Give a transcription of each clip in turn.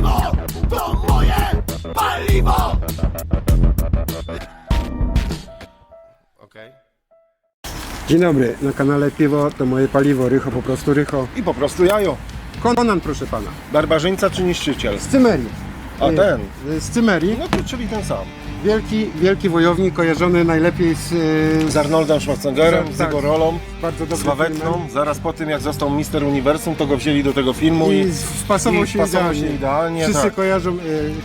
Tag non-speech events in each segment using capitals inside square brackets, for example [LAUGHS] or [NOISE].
piwo to moje paliwo! Okej. Dzień dobry, na kanale Piwo to moje paliwo, Rycho po prostu Rycho. I po prostu jajo. Konan proszę pana, Barbarzyńca czy niszczyciel? z Cymerii. A Y, ten? y, Z Cymerii, No to czyli ten sam. Wielki, wielki wojownik kojarzony najlepiej z, y, Z Arnoldem Schwarzeneggerem, Tak, z tak. jego rolą bardzo sławetną. filmem. Zaraz po tym jak został Mister Uniwersum, to go wzięli do tego filmu i, I wpasował i się wpasował idealnie. się idealnie, Wszyscy tak. kojarzą y,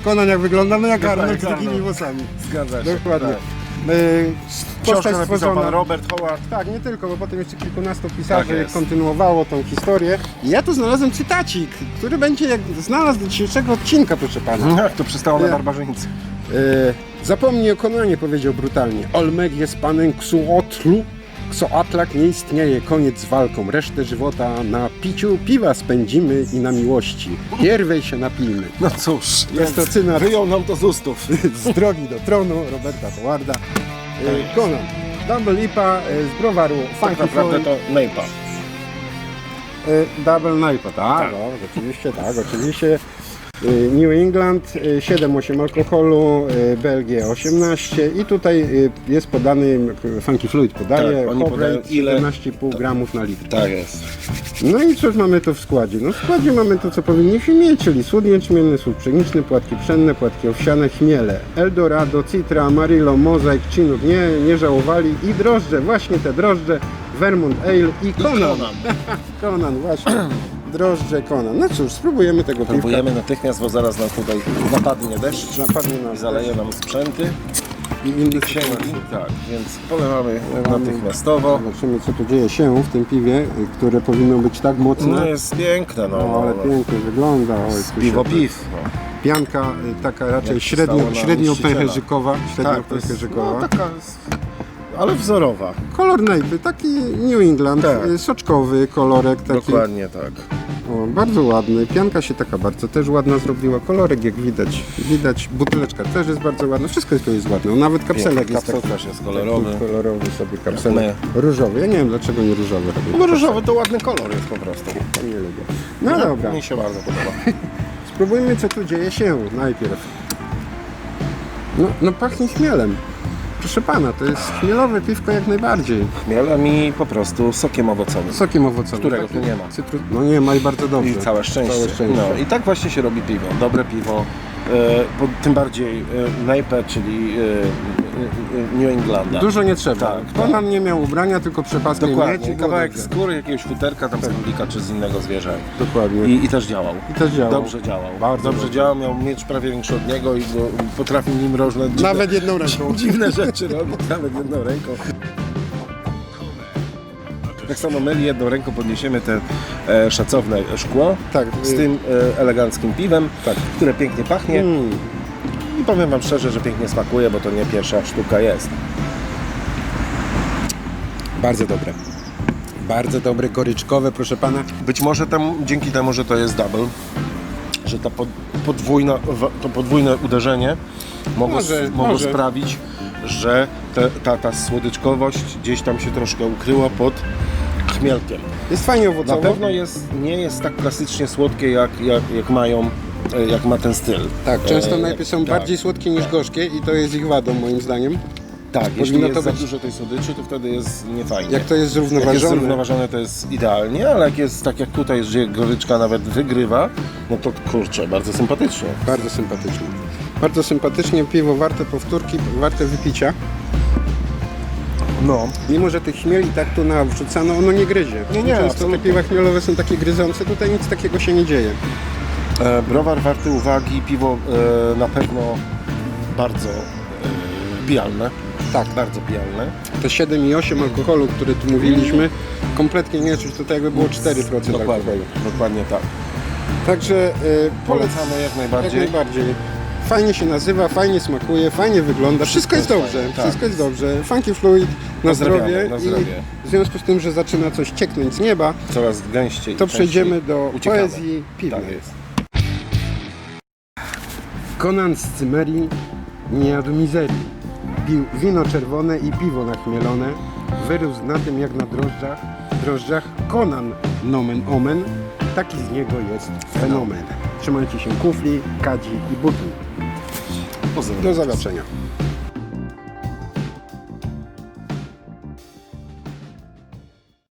Konan jak wygląda, no jak Arnold z Arnold. włosami. Zgadza się. Dokładnie. Tak. Y, Książkę napisał stworzona. pan Robert Howard. Tak, nie tylko, bo potem jeszcze kilkunastu Tak pisarzy jest. kontynuowało tą historię. I ja tu znalazłem cytacik, który będzie jak znalazł do dzisiejszego odcinka, proszę pana. Jak to przystało na barbarzyńcy? E, zapomnij o Konanie, powiedział brutalnie. Olmeg jest panem Ksuotlu. Ksoatlak nie istnieje, koniec z walką. Resztę żywota na piciu piwa spędzimy i na miłości. Pierwej się napijmy. No cóż, Jest to cynar wyjął nam to z ustów. [LAUGHS] z drogi do tronu Roberta Howarda. E, Conan. Double IPA e, z browaru Tak Funky naprawdę Floyd. to Nejpa. E, Double Naipa, tak, Tak. No, oczywiście, tak, oczywiście. E, New England e, 7,8 alkoholu, e, Belgia 18 i tutaj jest podany, Funky Fluid podaje, Tak, oni hop podają rate ile- 17,5 gramów na litr. Tak jest. No i cóż mamy tu w składzie? No w składzie mamy to, co powinniśmy mieć, czyli słód jęczmienny, słód pszeniczny, płatki pszenne, płatki owsiane, chmiele, Eldorado, Citra, Amarillo, Mozaik, Chinook, nie, nie żałowali i drożdże, właśnie te drożdże, Vermont Ale i Conan. Conan. [LAUGHS] Conan, właśnie. Drożdże Conan. No cóż, spróbujemy tego piwka. Próbujemy natychmiast, bo zaraz nam tutaj napadnie deszcz Napadnie i nas zaleje nam sprzęty i innych księgi. Tak, więc polewamy natychmiastowo. Zobaczymy, co tu dzieje się w tym piwie, które powinno być tak mocne. No jest piękne, no. No, ale pięknie wygląda. Oj, tu Piwo się- piw. No. Pianka y, taka raczej Jak średnio, na średnio niszczyciela. pęcherzykowa. Średnio Tak, to jest, pęcherzykowa. no, taka ale wzorowa. Kolor najpy, taki New England, Tak. y, soczkowy kolorek taki. Dokładnie tak. O, bardzo ładny. Pianka się taka bardzo też ładna zrobiła. Kolorek jak widać. Widać. Buteleczka też jest bardzo ładna. Wszystko jest ładne. Nawet kapselek jest kapsel taki, też jest kolorowy. taki kolorowy sobie kapselek. Różowy. Ja nie wiem dlaczego nie różowy. robię. No różowy to ładny kolor jest po prostu. Nie lubię. No dobra. Mi się bardzo podoba. [LAUGHS] Spróbujmy co tu dzieje się najpierw. No, no pachnie chmielem. Proszę pana, to jest chmielowe piwko jak najbardziej. Chmielem i po prostu sokiem owocowym. Sokiem owocowym. Którego tu nie ma. Cytrus... No nie ma i bardzo dobrze. I całe szczęście. Całe szczęście. No i tak właśnie się robi piwo. Dobre piwo. E, bo tym bardziej e, Nejpe, czyli e, New Englanda. Dużo nie trzeba. Tak, Conan nie miał ubrania, tylko przepaskę Dokładnie. mieć Kawałek skóry, jakiegoś futerka, tam z królika czy z innego zwierzę. Dokładnie. I, I też działał. I też działał. Dobrze działał. Bardzo dobrze, dobrze. działał, miał miecz prawie większy od niego i potrafił nim różne dziwne, Nawet jedną ręką. [LAUGHS] dziwne rzeczy robić, nawet jedną ręką. Tak samo my jedną ręką podniesiemy te e, szacowne szkło Tak. z tym e, eleganckim piwem, które pięknie pachnie Mm. I powiem Wam szczerze, że pięknie smakuje, bo to nie pierwsza sztuka jest. Bardzo dobre. Bardzo dobre, goryczkowe, proszę pana. Być może tam, dzięki temu, że to jest double, że ta pod, podwójna, to podwójne uderzenie mogło, Może, mogło może. sprawić, że te, ta, ta słodyczkowość gdzieś tam się troszkę ukryła pod chmielkiem. Jest fajnie Na owocowo. pewno jest, nie jest tak klasycznie słodkie, jak, jak, jak mają, e, jak ma ten styl. Tak, często E, najpierw są tak. bardziej słodkie niż gorzkie i to jest ich wadą moim zdaniem. Tak, jeśli jest to za być- dużo tej słodyczy, to wtedy jest niefajnie. Jak to jest Jak jest zrównoważone. zrównoważone, to jest idealnie, ale jak jest tak jak tutaj, że goryczka nawet wygrywa, no to kurczę, bardzo sympatycznie. Bardzo sympatycznie. Bardzo sympatycznie, piwo warte powtórki, warte wypicia. No. Mimo, że tych chmieli tak tu nawrzucano, ono nie gryzie. Nie, nie, Często te absolutnie. piwa chmielowe są takie gryzące, tutaj nic takiego się nie dzieje. E, browar warty uwagi, piwo e, na pewno bardzo e, pijalne. Tak. Bardzo pijalne. To 7,8 alkoholu, który tu mówiliśmy, kompletnie nie czuć, tutaj jakby było 4% Dokładnie, alkoholu. dokładnie tak. Także y, Polecamy jak Jak najbardziej. Fajnie się nazywa, fajnie smakuje, fajnie wygląda. Wszystko, Wszystko jest dobrze. tak. Wszystko jest dobrze. Funky Fluid na zdrowie. na zdrowie. I w związku z tym, że zaczyna coś cieknąć z nieba, Coraz gęściej. to przejdziemy do uciekamy. poezji piwnej. Tak jest. Konan z Cymerii nie jadł mizerii. Pił wino czerwone i piwo nachmielone. Wyrósł na tym jak na drożdżach. Drożdżach Konan nomen omen. Taki z niego jest fenomen. trzymajcie się kufli, kadzi i butli. Do zobaczenia.